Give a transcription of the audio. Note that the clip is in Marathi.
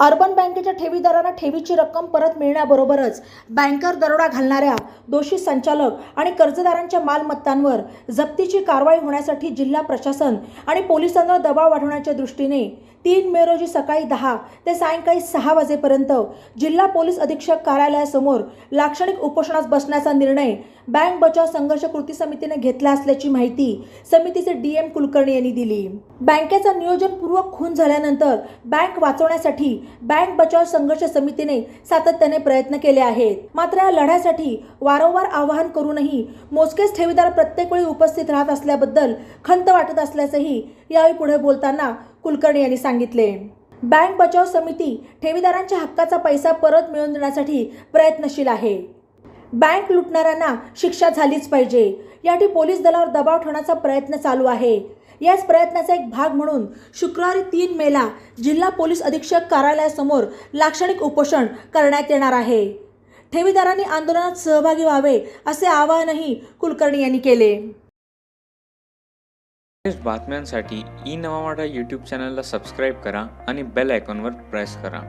अर्बन बँकेच्या ठेवीदारांना ठेवीची रक्कम परत मिळण्याबरोबरच बँकर दरोडा घालणाऱ्या दोषी संचालक आणि कर्जदारांच्या मालमत्तांवर जप्तीची कारवाई होण्यासाठी जिल्हा प्रशासन आणि पोलिसांवर दबाव वाढवण्याच्या दृष्टीने तीन मे रोजी सकाळी दहा ते सायंकाळी सहा वाजेपर्यंत जिल्हा पोलीस अधीक्षक कार्यालयासमोर लाक्षणिक उपोषणास बसण्याचा निर्णय बँक बचाव संघर्ष कृती समितीने घेतला असल्याची माहिती समितीचे डी एम कुलकर्णी यांनी दिली. बँकेचा नियोजनपूर्वक खून झाल्यानंतर बँक वाचवण्यासाठी बँक बचाव संघर्ष समितीने सातत्याने प्रयत्न केले आहेत. मात्र या लढ्यासाठी वारंवार आवाहन करूनही मोजकेच ठेवीदार प्रत्येक वेळी उपस्थित राहत असल्याबद्दल खंत वाटत असल्याचंही यावेळी पुढे बोलताना कुलकर्णी यांनी सांगितले. बँक बचाव समिती ठेवीदारांच्या हक्काचा पैसा परत मिळवून देण्यासाठी प्रयत्नशील आहे. बँक लुटणाऱ्यांना शिक्षा झालीच पाहिजे. यासाठी पोलीस दलावर दबाव ठेवण्याचा प्रयत्न चालू आहे. याच प्रयत्नाचा एक भाग म्हणून शुक्रवारी तीन मेला जिल्हा पोलीस अधीक्षक कार्यालयासमोर लाक्षणिक उपोषण करण्यात येणार आहे. ठेवीदारांनी आंदोलनात सहभागी व्हावे असे आवाहनही कुलकर्णी यांनी केले. बातम्यांसाठी ई नवा यूट्यूब चॅनलला सबस्क्राईब करा आणि बेल आयकॉनवर प्रेस करा.